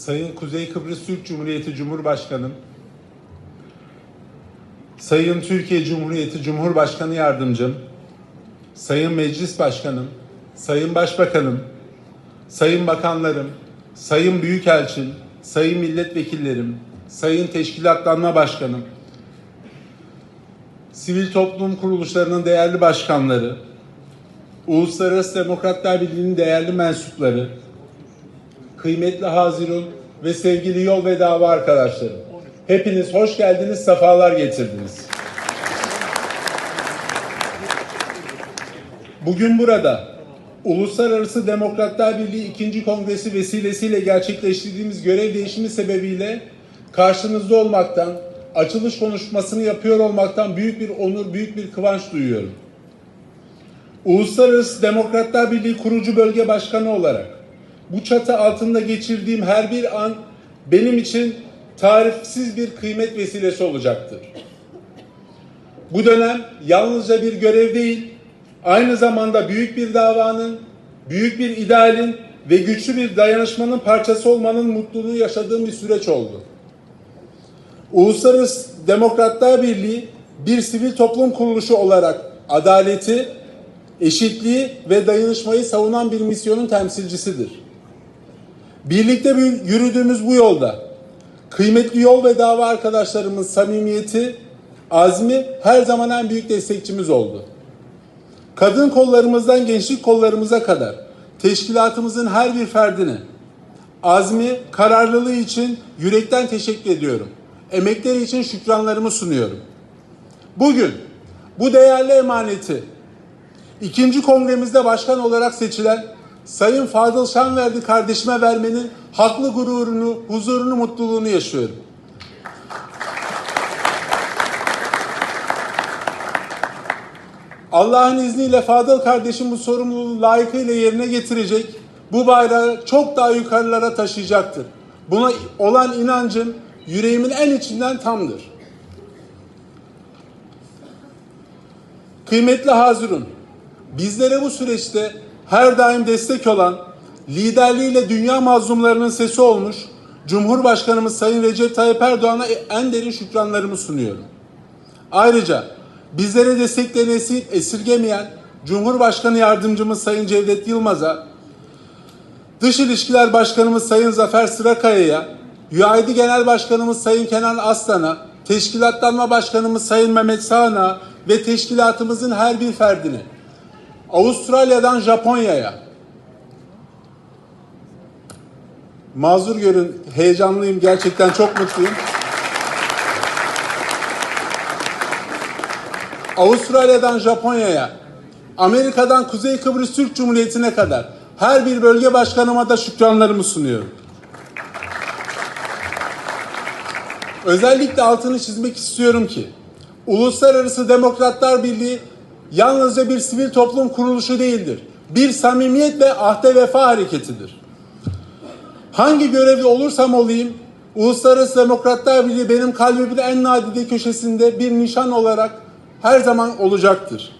Sayın Kuzey Kıbrıs Türk Cumhuriyeti Cumhurbaşkanım, Sayın Türkiye Cumhuriyeti Cumhurbaşkanı Yardımcım, Sayın Meclis Başkanım, Sayın Başbakanım, Sayın Bakanlarım, Sayın Büyükelçim, Sayın Milletvekillerim, Sayın Teşkilatlanma Başkanım, sivil toplum kuruluşlarının değerli başkanları, Uluslararası Demokratlar Birliği'nin değerli mensupları, kıymetli Hazirun ve sevgili yol ve dava arkadaşlarım. Hepiniz hoş geldiniz, sefalar getirdiniz. Bugün burada Uluslararası Demokratlar Birliği 2. Kongresi vesilesiyle gerçekleştirdiğimiz görev değişimi sebebiyle karşınızda olmaktan, açılış konuşmasını yapıyor olmaktan büyük bir onur, büyük bir kıvanç duyuyorum. Uluslararası Demokratlar Birliği kurucu bölge başkanı olarak bu çatı altında geçirdiğim her bir an benim için tarifsiz bir kıymet vesilesi olacaktır. Bu dönem yalnızca bir görev değil, aynı zamanda büyük bir davanın, büyük bir idealin ve güçlü bir dayanışmanın parçası olmanın mutluluğu yaşadığım bir süreç oldu. Uluslararası Demokratlar Birliği bir sivil toplum kuruluşu olarak adaleti, eşitliği ve dayanışmayı savunan bir misyonun temsilcisidir. Birlikte yürüdüğümüz bu yolda kıymetli yol ve dava arkadaşlarımın samimiyeti, azmi her zaman en büyük destekçimiz oldu. Kadın kollarımızdan gençlik kollarımıza kadar teşkilatımızın her bir ferdine azmi, kararlılığı için yürekten teşekkür ediyorum. Emekleri için şükranlarımı sunuyorum. Bugün bu değerli emaneti ikinci kongremizde başkan olarak seçilen Sayın Fadıl Şanverdi kardeşime vermenin haklı gururunu, huzurunu, mutluluğunu yaşıyorum. Allah'ın izniyle Fadıl kardeşim bu sorumluluğu layıkıyla yerine getirecek, bu bayrağı çok daha yukarılara taşıyacaktır. Buna olan inancım yüreğimin en içinden tamdır. Kıymetli Hazirun, bizlere bu süreçte her daim destek olan, liderliğiyle dünya mazlumlarının sesi olmuş Cumhurbaşkanımız Sayın Recep Tayyip Erdoğan'a en derin şükranlarımı sunuyorum. Ayrıca bizlere desteklerini esirgemeyen Cumhurbaşkanı Yardımcımız Sayın Cevdet Yılmaz'a, Dış İlişkiler Başkanımız Sayın Zafer Sırakaya'ya, UAID Genel Başkanımız Sayın Kenan Aslan'a, Teşkilatlanma Başkanımız Sayın Mehmet Sağan'a ve teşkilatımızın her bir ferdine, Avustralya'dan Japonya'ya, mazur görün heyecanlıyım gerçekten çok mutluyum. Avustralya'dan Japonya'ya, Amerika'dan Kuzey Kıbrıs Türk Cumhuriyeti'ne kadar her bir bölge başkanıma da şükranlarımı sunuyorum. Özellikle altını çizmek istiyorum ki Uluslararası Demokratlar Birliği yalnızca bir sivil toplum kuruluşu değildir. Bir samimiyet ve ahde vefa hareketidir. Hangi görevli olursam olayım Uluslararası Demokratlar Birliği benim kalbimin en nadide köşesinde bir nişan olarak her zaman olacaktır.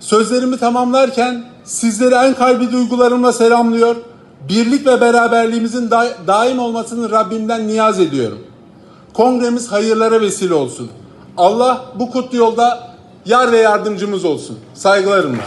Sözlerimi tamamlarken sizleri en kalbi duygularımla selamlıyor. Birlik ve beraberliğimizin da daim olmasını Rabbimden niyaz ediyorum. Kongremiz hayırlara vesile olsun. Allah bu kutlu yolda yar ve yardımcımız olsun. Saygılarımla.